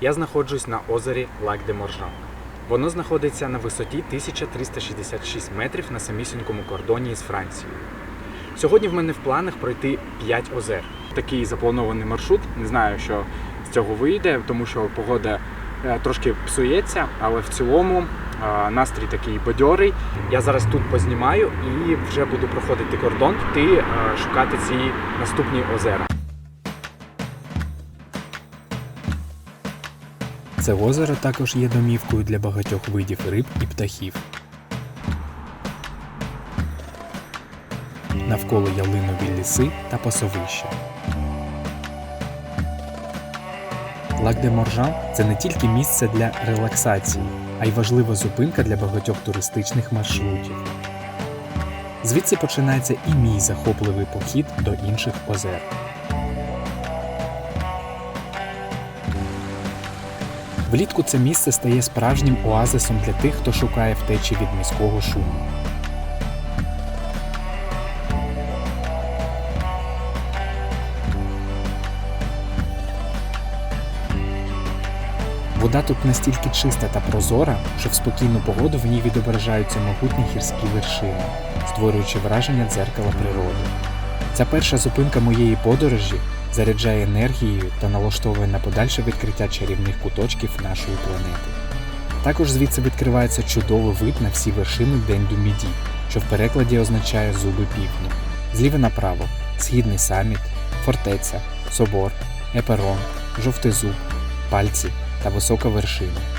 Я знаходжусь на озері Лак де Моржан. Воно знаходиться на висоті 1366 метрів на самісінькому кордоні із Францією. Сьогодні в мене в планах пройти 5 озер. Такий запланований маршрут. Не знаю, що з цього вийде, тому що погода е, трошки псується, але в цілому е, настрій такий бадьорий. Я зараз тут познімаю і вже буду проходити кордон, йти е, шукати ці наступні озера. Це озеро також є домівкою для багатьох видів риб і птахів. Навколо ялинові ліси та пасовища. Лак де Моржан це не тільки місце для релаксації, а й важлива зупинка для багатьох туристичних маршрутів. Звідси починається і мій захопливий похід до інших озер. Влітку це місце стає справжнім оазисом для тих, хто шукає втечі від міського шуму. Вода тут настільки чиста та прозора, що в спокійну погоду в ній відображаються могутні гірські вершини, створюючи враження дзеркала природи. Ця перша зупинка моєї подорожі заряджає енергією та налаштовує на подальше відкриття чарівних куточків нашої планети. Також звідси відкривається чудовий вид на всі вершини День думіді, що в перекладі означає зуби півдня. Зліва направо східний саміт, фортеця, собор, еперон, жовтий зуб, пальці та висока вершина.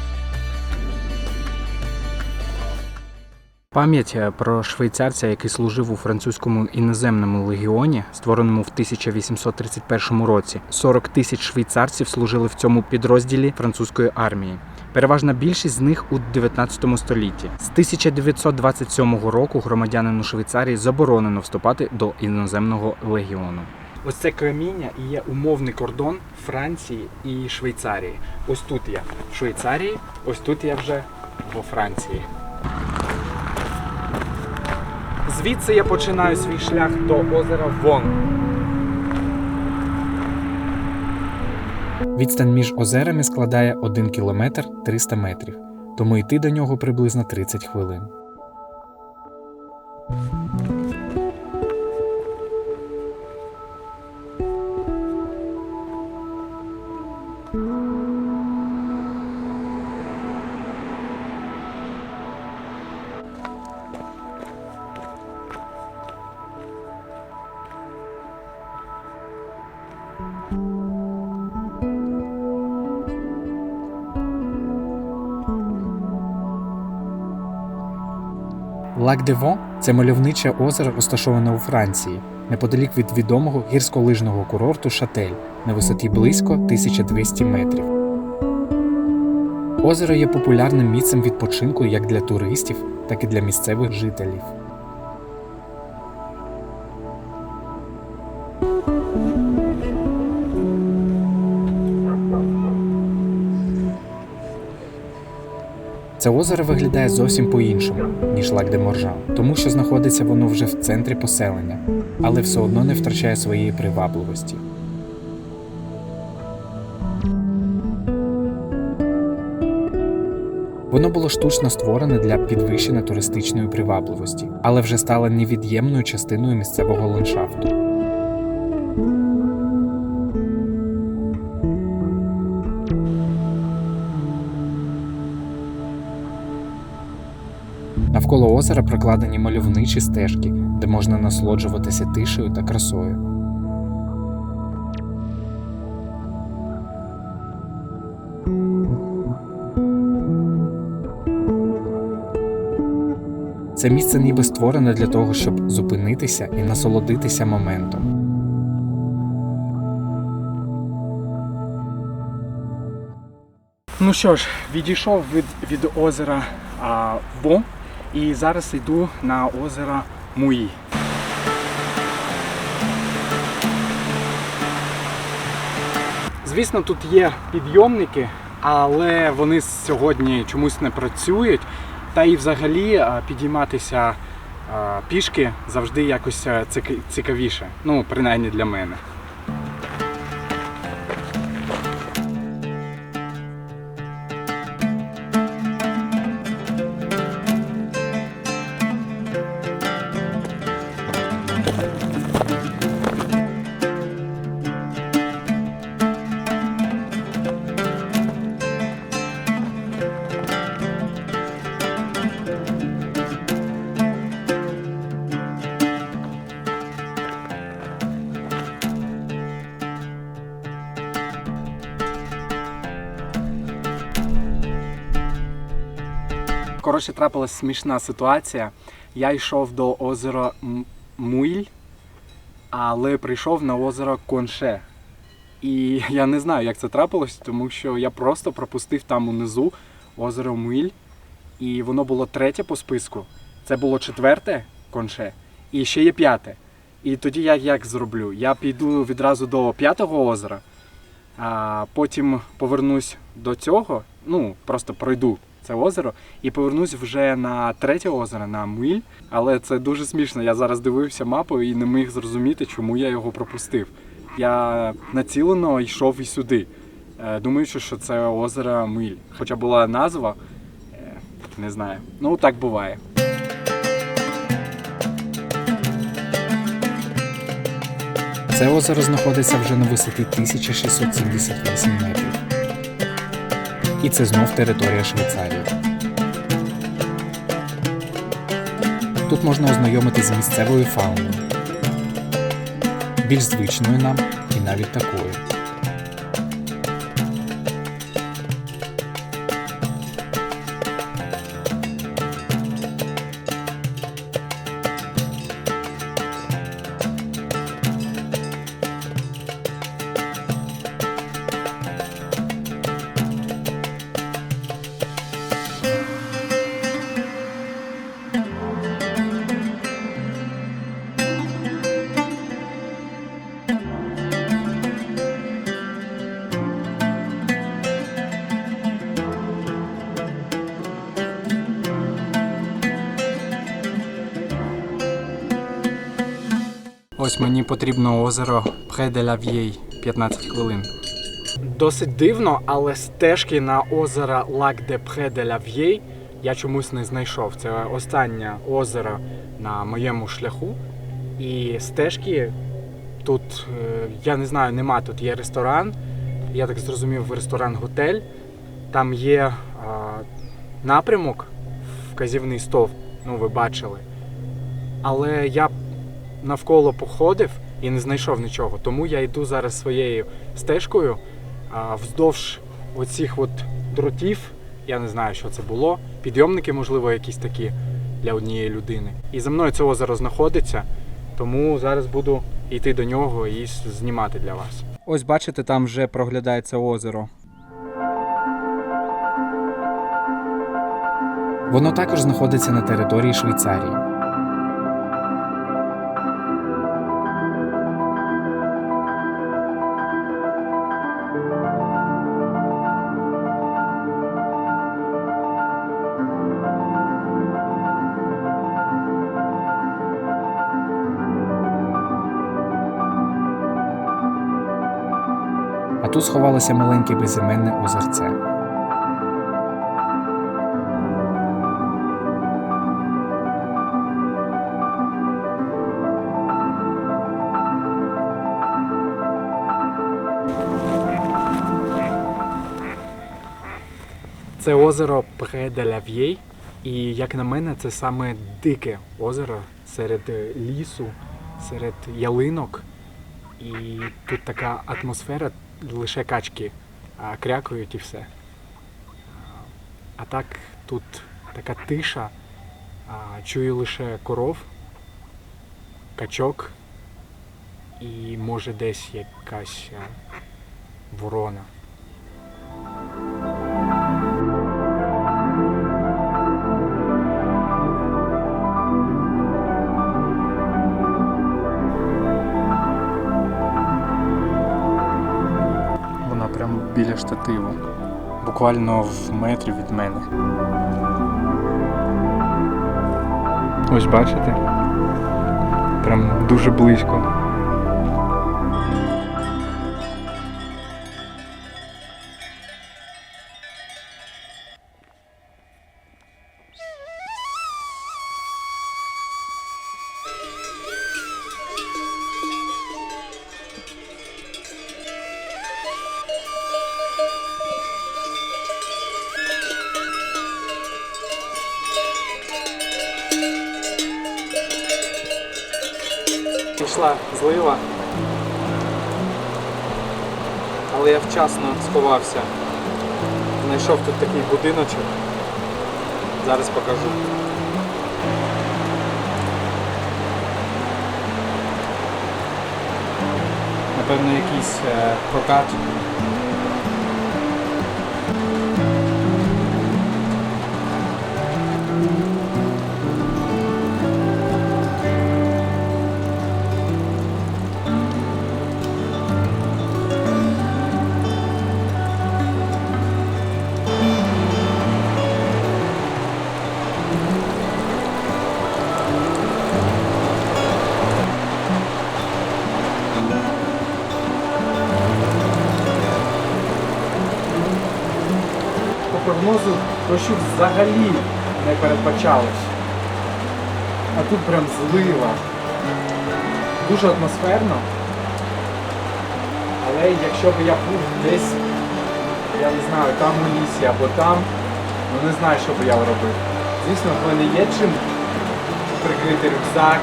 Пам'ять е, про швейцарця, який служив у французькому іноземному легіоні, створеному в 1831 році. 40 тисяч швейцарців служили в цьому підрозділі французької армії. Переважна більшість з них у 19 столітті. З 1927 року громадянину Швейцарії заборонено вступати до іноземного легіону. Ось це каміння і є умовний кордон Франції і Швейцарії. Ось тут я в Швейцарії, ось тут я вже во Франції. Звідси я починаю свій шлях до озера Вон. Відстань між озерами складає 1 кілометр 300 метрів, тому йти до нього приблизно 30 хвилин. Лак Дево – це мальовниче озеро, розташоване у Франції, неподалік від відомого гірськолижного курорту Шатель на висоті близько 1200 метрів. Озеро є популярним місцем відпочинку як для туристів, так і для місцевих жителів. Це озеро виглядає зовсім по-іншому, ніж лак де Моржан, тому що знаходиться воно вже в центрі поселення, але все одно не втрачає своєї привабливості. Воно було штучно створене для підвищення туристичної привабливості, але вже стало невід'ємною частиною місцевого ландшафту. Озера прокладені мальовничі стежки, де можна насолоджуватися тишею та красою. Це місце ніби створене для того, щоб зупинитися і насолодитися моментом. Ну що ж, відійшов від, від озера а, Бо і зараз йду на озеро Муї. Звісно, тут є підйомники, але вони сьогодні чомусь не працюють. Та і взагалі підійматися пішки завжди якось цікавіше. Ну, принаймні для мене. Коротше, трапилась смішна ситуація. Я йшов до озера Муйль, але прийшов на озеро Конше. І я не знаю, як це трапилось, тому що я просто пропустив там унизу озеро Муйль, і воно було третє по списку. Це було четверте конше, і ще є п'яте. І тоді я як зроблю? Я піду відразу до п'ятого озера, а потім повернусь до цього, ну просто пройду це озеро, і повернусь вже на третє озеро, на Муйль. Але це дуже смішно. Я зараз дивився мапу і не міг зрозуміти, чому я його пропустив. Я націлено йшов і сюди, е, думаючи, що це озеро Миль. Хоча була назва, е, не знаю. Ну так буває. Це озеро знаходиться вже на висоті 1678 метрів. І це знов територія Швейцарії. Тут можна ознайомитися з місцевою фауною, більш звичною нам і навіть такою. Ось мені потрібно озеро la 15 хвилин. Досить дивно, але стежки на озеро de la Vieille я чомусь не знайшов. Це останнє озеро на моєму шляху. І стежки тут, е, я не знаю, нема. Тут є ресторан. Я так зрозумів, ресторан-готель. Там є е, напрямок, вказівний стовп, ну ви бачили. Але я навколо походив і не знайшов нічого. Тому я йду зараз своєю стежкою а, вздовж оцих от дротів. Я не знаю, що це було. Підйомники, можливо, якісь такі для однієї людини. І за мною це озеро знаходиться, тому зараз буду йти до нього і знімати для вас. Ось бачите, там вже проглядається озеро. Воно також знаходиться на території Швейцарії. Тут сховалося маленьке безіменне озерце. Це озеро Vieille. І як на мене, це саме дике озеро серед лісу, серед ялинок. І тут така атмосфера, лише качки а, крякають і все. А так тут така тиша, чую лише коров, качок і може десь якась ворона. Біля штативу. Буквально в метрі від мене. Ось бачите? Прям дуже близько. Пішла злива. Але я вчасно сховався. Знайшов тут такий будиночок. Зараз покажу. Напевно, якийсь е, прокат. Прогнозу дощу взагалі не передбачалось. А тут прям злива. Дуже атмосферно. Але якщо б я був десь, я не знаю, там у лісі або там, ну не знаю, що б я робив. Звісно, в мене є чим прикрити рюкзак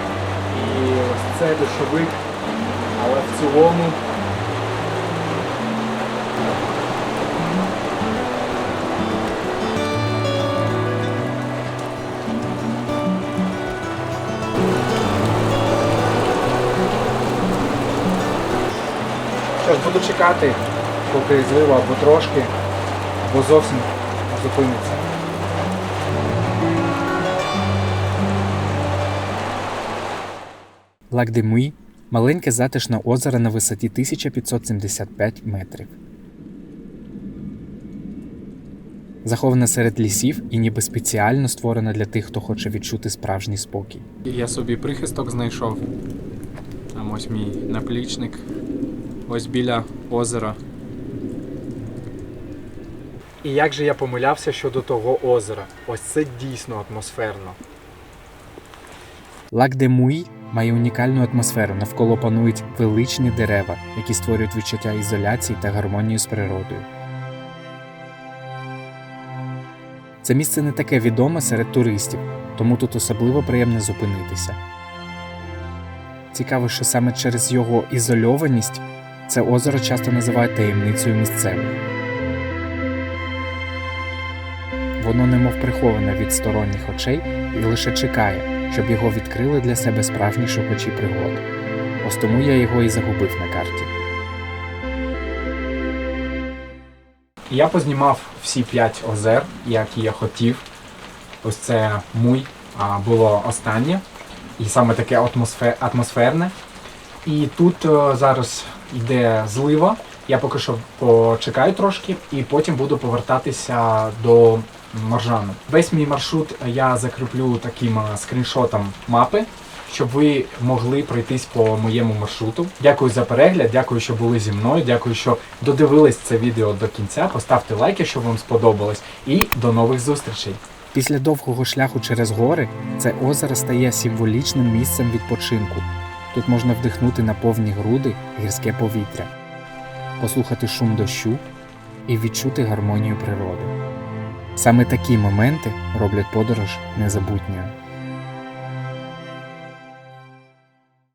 і ось це дощовик, але в цілому Що ж, буду чекати, поки злива або трошки, або зовсім зупиниться. Лак-де-Муй – маленьке затишне озеро на висоті 1575 метрів. Заховане серед лісів і ніби спеціально створене для тих, хто хоче відчути справжній спокій. Я собі прихисток знайшов. Там ось мій наплічник. Ось біля озера. І як же я помилявся щодо того озера? Ось це дійсно атмосферно. Лак де Муй має унікальну атмосферу. Навколо панують величні дерева, які створюють відчуття ізоляції та гармонію з природою. Це місце не таке відоме серед туристів, тому тут особливо приємно зупинитися. Цікаво, що саме через його ізольованість це озеро часто називають таємницею місцевих. Воно немов приховане від сторонніх очей і лише чекає, щоб його відкрили для себе справжні шукачі пригод. Ось тому я його і загубив на карті. Я познімав всі п'ять озер, які я хотів. Ось це муй було останнє. І саме таке атмосфе- атмосферне. І тут е, зараз йде злива. Я поки що почекаю трошки і потім буду повертатися до Маржану. Весь мій маршрут я закріплю таким е, скріншотом мапи, щоб ви могли пройтись по моєму маршруту. Дякую за перегляд, дякую, що були зі мною. Дякую, що додивились це відео до кінця. Поставте лайк, якщо вам сподобалось, і до нових зустрічей. Після довгого шляху через гори це озеро стає символічним місцем відпочинку. Тут можна вдихнути на повні груди гірське повітря, послухати шум дощу і відчути гармонію природи. Саме такі моменти роблять подорож незабутньою.